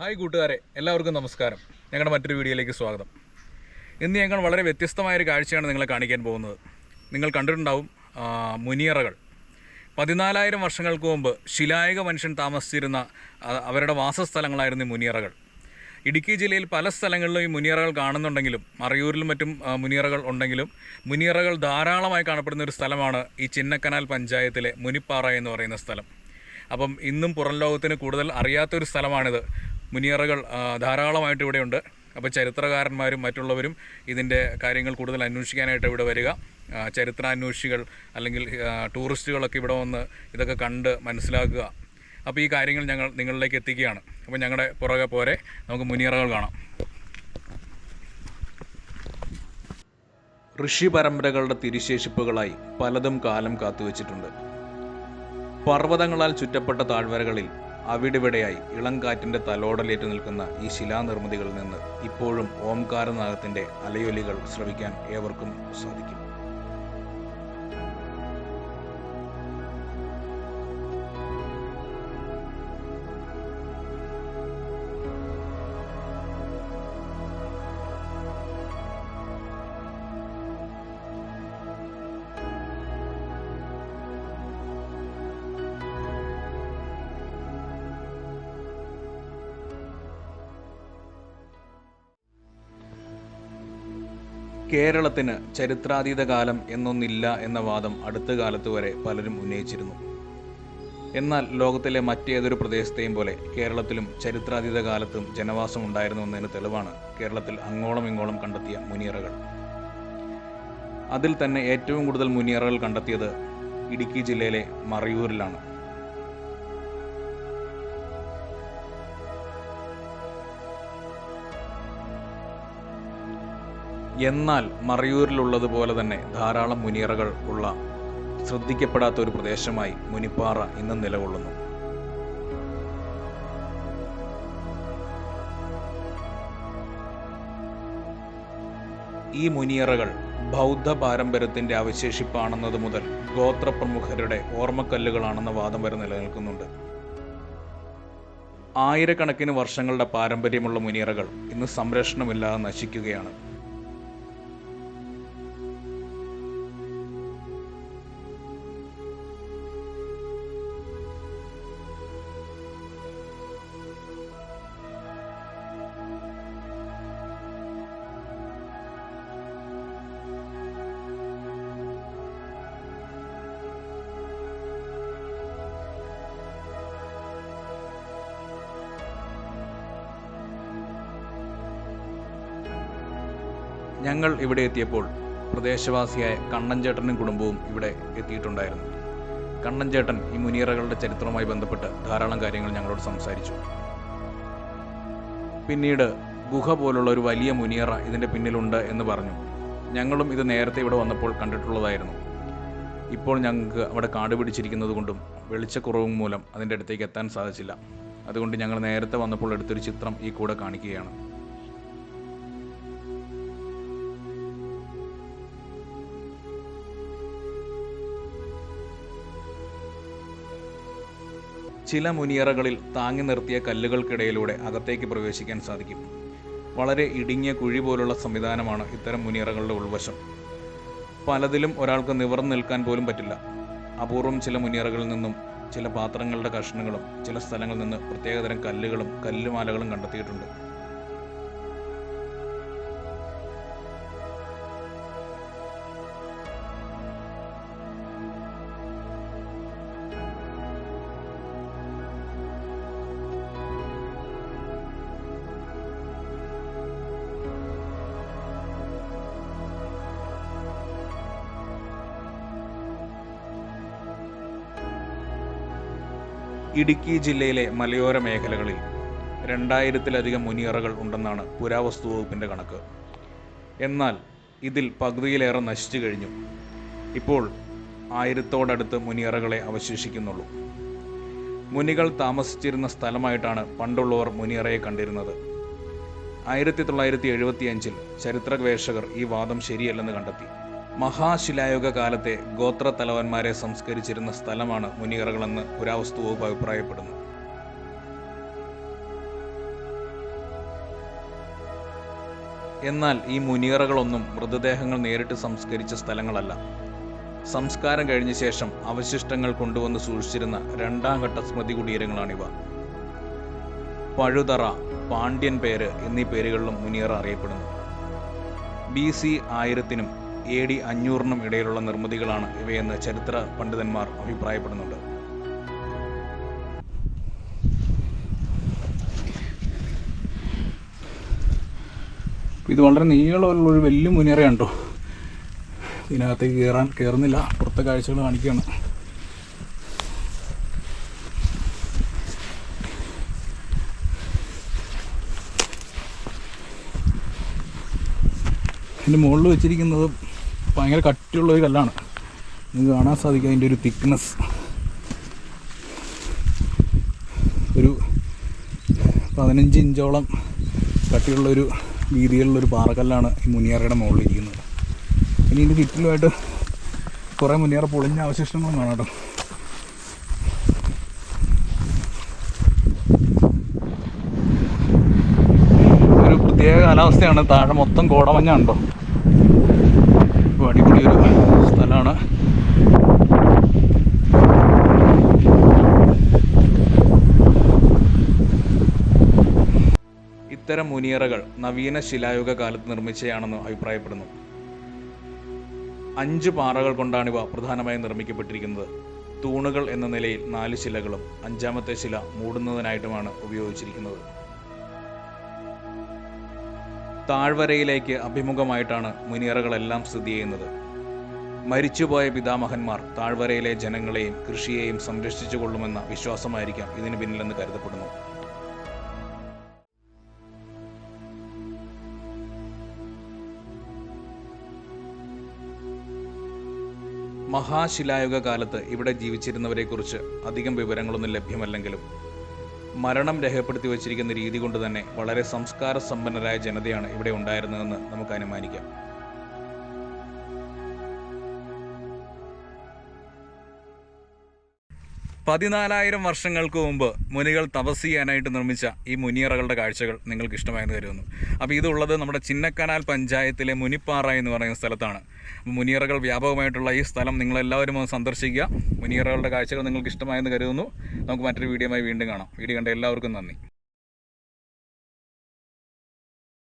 Hi കൂട്ടുകാരെ എല്ലാവർക്കും നമസ്കാരം. ഞങ്ങളുടെ മറ്റൊരു വീഡിയോയിലേക്ക് സ്വാഗതം. ഇന്ന് ഞങ്ങൾ വളരെ വ്യത്യസ്തമായൊരു കാഴ്ചയാണ് നിങ്ങളെ കാണിക്കാൻ പോകുന്നത്. നിങ്ങൾ കണ്ടിട്ടുണ്ടാവും മുനിയറകൾ. പതിനാലായിരം വർഷങ്ങൾക്ക് മുമ്പ് ശിലായക മനുഷ്യൻ താമസിച്ചിരുന്ന അവരുടെ വാസസ്ഥലങ്ങളായിരുന്നു ഈ മുനിയറകൾ. ഇടുക്കി ജില്ലയിൽ പല സ്ഥലങ്ങളിലും ഈ മുനിയറകൾ കാണുന്നുണ്ടെങ്കിലും മറയൂരിലും മറ്റും മുനിയറകൾ ഉണ്ടെങ്കിലും മുനിയറകൾ ധാരാളമായി കാണപ്പെടുന്ന ഒരു സ്ഥലമാണ് ഈ ചിന്നക്കനാൽ പഞ്ചായത്തിലെ മുനിപ്പാറ എന്ന് പറയുന്ന സ്ഥലം. അപ്പം ഇന്നും പുറം ലോകത്തിന് കൂടുതൽ അറിയാത്തൊരു സ്ഥലമാണിത്. മുനിയറകൾ ധാരാളമായിട്ട് ഇവിടെയുണ്ട്. അപ്പോൾ ചരിത്രകാരന്മാരും മറ്റുള്ളവരും ഇതിന്റെ കാര്യങ്ങൾ കൂടുതൽ അന്വേഷിക്കാനായിട്ട് ഇവിടെ വരിക. ചരിത്രാന്വേഷികൾ അല്ലെങ്കിൽ ടൂറിസ്റ്റുകളൊക്കെ ഇവിടെ വന്ന് ഇതൊക്കെ കണ്ട് മനസ്സിലാക്കുക. അപ്പോൾ ഈ കാര്യങ്ങൾ ഞങ്ങൾ നിങ്ങളിലേക്ക് എത്തിക്കുകയാണ്. അപ്പോൾ ഞങ്ങളുടെ പുറകെ പോരെ നമുക്ക് മുനിയറകൾ കാണാം. ഋഷി പരമ്പരകളുടെ തിരിശേഷിപ്പുകളായി പലതും കാലം കാത്തുവച്ചിട്ടുണ്ട്. പർവതങ്ങളാൽ ചുറ്റപ്പെട്ട താഴ്വരകളിൽ അവിടിവിടെയായി ഇളങ്കാറ്റിന്റെ തലോടലേറ്റു നിൽക്കുന്ന ഈ ശിലാനിർമ്മിതികളിൽ നിന്ന് ഇപ്പോഴും ഓംകാരനാഗത്തിന്റെ അലയൊലികൾ ശ്രവിക്കാൻ ഏവർക്കും സാധിക്കും. കേരളത്തിന് ചരിത്രാതീത കാലം എന്നൊന്നില്ല എന്ന വാദം അടുത്ത കാലത്ത് വരെ പലരും ഉന്നയിച്ചിരുന്നു. എന്നാൽ ലോകത്തിലെ മറ്റേതൊരു പ്രദേശത്തെയും പോലെ കേരളത്തിലും ചരിത്രാതീത കാലത്തും ജനവാസം ഉണ്ടായിരുന്നു എന്നതിന് തെളിവാണ് കേരളത്തിൽ അങ്ങോളം ഇങ്ങോളം കണ്ടെത്തിയ മുനിയറകൾ. അതിൽ തന്നെ ഏറ്റവും കൂടുതൽ മുനിയറകൾ കണ്ടെത്തിയത് ഇടുക്കി ജില്ലയിലെ മറയൂരിലാണ്. എന്നാൽ മറയൂരിലുള്ളതുപോലെ തന്നെ ധാരാളം മുനിയറകൾ ഉള്ള ശ്രദ്ധിക്കപ്പെടാത്ത ഒരു പ്രദേശമായി മുനിപ്പാറ ഇന്ന് നിലകൊള്ളുന്നു. ഈ മുനിയറകൾ ബൗദ്ധ പാരമ്പര്യത്തിന്റെ അവശേഷിപ്പാണെന്നത് മുതൽ ഗോത്ര പ്രമുഖരുടെ ഓർമ്മക്കല്ലുകളാണെന്ന വാദം വരെ നിലനിൽക്കുന്നുണ്ട്. ആയിരക്കണക്കിന് വർഷങ്ങളുടെ പാരമ്പര്യമുള്ള മുനിയറകൾ ഇന്ന് സംരക്ഷണമില്ലാതെ നശിക്കുകയാണ്. ഞങ്ങൾ ഇവിടെ എത്തിയപ്പോൾ പ്രദേശവാസിയായ കണ്ണൻചേട്ടനും കുടുംബവും ഇവിടെ എത്തിയിട്ടുണ്ടായിരുന്നു. കണ്ണൻചേട്ടൻ ഈ മുനിയറകളുടെ ചരിത്രവുമായി ബന്ധപ്പെട്ട് ധാരാളം കാര്യങ്ങൾ ഞങ്ങളോട് സംസാരിച്ചു. പിന്നീട് ഗുഹ പോലുള്ള ഒരു വലിയ മുനിയറ ഇതിന്റെ പിന്നിലുണ്ട് എന്ന് പറഞ്ഞു. ഞങ്ങളും ഇത് നേരത്തെ ഇവിടെ വന്നപ്പോൾ കണ്ടിട്ടുള്ളതായിരുന്നു. ഇപ്പോൾ ഞങ്ങൾക്ക് അവിടെ കാട് പിടിച്ചിരിക്കുന്നത് കൊണ്ടും വെളിച്ചക്കുറവും മൂലം അതിന്റെ അടുത്തേക്ക് എത്താൻ സാധിച്ചില്ല. അതുകൊണ്ട് ഞങ്ങൾ നേരത്തെ വന്നപ്പോൾ എടുത്തൊരു ചിത്രം ഈ കൂടെ കാണിക്കുകയാണ്. ചില മുനിയറകളിൽ താങ്ങി നിർത്തിയ കല്ലുകൾക്കിടയിലൂടെ അകത്തേക്ക് പ്രവേശിക്കാൻ സാധിക്കും. വളരെ ഇടുങ്ങിയ കുഴി പോലുള്ള സംവിധാനമാണ് ഇത്തരം മുനിയറകളുടെ ഉൾവശം. പലതിലും ഒരാൾക്ക് നിവർന്നു നിൽക്കാൻ പോലും പറ്റില്ല. അപൂർവം ചില മുനിയറകളിൽ നിന്നും ചില പാത്രങ്ങളുടെ കഷ്ണങ്ങളും ചില സ്ഥലങ്ങളിൽ നിന്ന് പ്രത്യേകതരം കല്ലുകളും കല്ലുമാലകളും കണ്ടെത്തിയിട്ടുണ്ട്. ഇടുക്കി ജില്ലയിലെ മലയോര മേഖലകളിൽ രണ്ടായിരത്തിലധികം മുനിയറകൾ ഉണ്ടെന്നാണ് പുരാവസ്തു വകുപ്പിന്റെ കണക്ക്. എന്നാൽ ഇതിൽ പകുതിയിലേറെ നശിച്ചു കഴിഞ്ഞു. ഇപ്പോൾ ആയിരത്തോടടുത്ത് മുനിയറകളെ അവശേഷിക്കുന്നുള്ളൂ. മുനികൾ താമസിച്ചിരുന്ന സ്ഥലമായിട്ടാണ് പണ്ടുള്ളവർ മുനിയറയെ കണ്ടിരുന്നത്. ആയിരത്തി തൊള്ളായിരത്തി എഴുപത്തിയഞ്ചിൽ ചരിത്ര ഗവേഷകർ ഈ വാദം ശരിയല്ലെന്ന് കണ്ടെത്തി. മഹാശിലായുഗ കാലത്തെ ഗോത്ര തലവന്മാരെ സംസ്കരിച്ചിരുന്ന സ്ഥലമാണ് മുനിയറകളെന്ന് പുരാവസ്തു വകുപ്പ് അഭിപ്രായപ്പെടുന്നു. എന്നാൽ ഈ മുനിയറകളൊന്നും മൃതദേഹങ്ങൾ നേരിട്ട് സംസ്കരിച്ച സ്ഥലങ്ങളല്ല. സംസ്കാരം കഴിഞ്ഞ ശേഷം അവശിഷ്ടങ്ങൾ കൊണ്ടുവന്ന് സൂക്ഷിച്ചിരുന്ന രണ്ടാം ഘട്ട സ്മൃതി കുടീരങ്ങളാണിവ. പഴുതറ പാണ്ഡ്യൻ പേര് എന്നീ പേരുകളിലും മുനിയറ അറിയപ്പെടുന്നു. ബി സി ആയിരത്തിനും എ ഡി അഞ്ഞൂറിനും ഇടയിലുള്ള നിർമ്മിതികളാണ് ഇവയെന്ന് ചരിത്ര പണ്ഡിതന്മാർ അഭിപ്രായപ്പെടുന്നുണ്ട്. ഇത് വളരെ നീളമുള്ള ഒരു വലിയ മുന്നേറിയുണ്ടോ ഇതിനകത്തേക്ക് കയറാൻ കയറുന്നില്ല പുറത്തെ കാഴ്ചകൾ കാണിക്കുകയാണ്. ഇതിന്റെ മുകളിൽ വെച്ചിരിക്കുന്നത് ഭയങ്കര കട്ടിയുള്ള ഒരു കല്ലാണ്. നിങ്ങൾക്ക് കാണാൻ സാധിക്കും അതിന്റെ ഒരു തിക്നെസ് ഒരു പതിനഞ്ച് ഇഞ്ചോളം കട്ടിയുള്ള കട്ടിയുള്ളൊരു വീതിയിലുള്ളൊരു പാറക്കല്ലാണ് ഈ മുനിയറയുടെ മുകളിൽ ഇരിക്കുന്നത് ഇനി ഇതിന്റെ ചുറ്റിലുമായിട്ട് കുറേ മുനിയറ പൊളിഞ്ഞ അവശിഷ്ടങ്ങളും കാണാം കേട്ടോ. ഒരു പ്രത്യേക കാലാവസ്ഥയാണ്. താഴെ മൊത്തം കോടമഞ്ഞാണല്ലോ അപ്പോൾ അടിപൊളിയൊരു സ്ഥലമാണ്. ഇത്തരം മുനിയറകൾ നവീന ശിലായുഗ കാലത്ത് നിർമ്മിച്ചതാണെന്ന് അഭിപ്രായപ്പെടുന്നു. അഞ്ച് പാറകൾ കൊണ്ടാണിവ പ്രധാനമായും നിർമ്മിക്കപ്പെട്ടിരിക്കുന്നത്. തൂണുകൾ എന്ന നിലയിൽ നാല് ശിലകളും അഞ്ചാമത്തെ ശില മൂടുന്നതിനായിട്ടുമാണ് ഉപയോഗിച്ചിരിക്കുന്നത്. താഴ്വരയിലേക്ക് അഭിമുഖമായിട്ടാണ് മുനിയറകളെല്ലാം സ്ഥിതി ചെയ്യുന്നത്. മരിച്ചുപോയ പിതാമഹന്മാർ താഴ്വരയിലെ ജനങ്ങളെയും കൃഷിയെയും സംരക്ഷിച്ചു കൊള്ളുമെന്ന വിശ്വാസമായിരിക്കാം ഇതിന് പിന്നിലെന്ന് കരുതപ്പെടുന്നു. മഹാശിലായുഗ കാലത്ത് ഇവിടെ ജീവിച്ചിരുന്നവരെക്കുറിച്ച് അധികം വിവരങ്ങളൊന്നും ലഭ്യമല്ലെങ്കിലും മരണം രേഖപ്പെടുത്തി വച്ചിരിക്കുന്ന രീതി കൊണ്ട് തന്നെ വളരെ സംസ്കാര സമ്പന്നരായ ജനതയാണ് ഇവിടെ ഉണ്ടായിരുന്നതെന്ന് നമുക്ക് അനുമാനിക്കാം പതിനാലായിരം വർഷങ്ങൾക്ക് മുമ്പ് മുനികൾ തപസ് ചെയ്യാനായിട്ട് നിർമ്മിച്ച ഈ മുനിയറകളുടെ കാഴ്ചകൾ നിങ്ങൾക്ക് ഇഷ്ടമായെന്ന് കരുതുന്നു. അപ്പോൾ ഇതുള്ളത് നമ്മുടെ ചിന്നക്കനാൽ പഞ്ചായത്തിലെ മുനിപ്പാറ എന്ന് പറയുന്ന സ്ഥലത്താണ്. മുനിയറകൾ വ്യാപകമായിട്ടുള്ള ഈ സ്ഥലം നിങ്ങളെല്ലാവരും ഒന്ന് സന്ദർശിക്കുക. മുനിയറകളുടെ കാഴ്ചകൾ നിങ്ങൾക്ക് ഇഷ്ടമായെന്ന് കരുതുന്നു. നമുക്ക് മറ്റൊരു വീഡിയോയുമായി വീണ്ടും കാണാം. വീഡിയോ കണ്ട എല്ലാവർക്കും നന്ദി.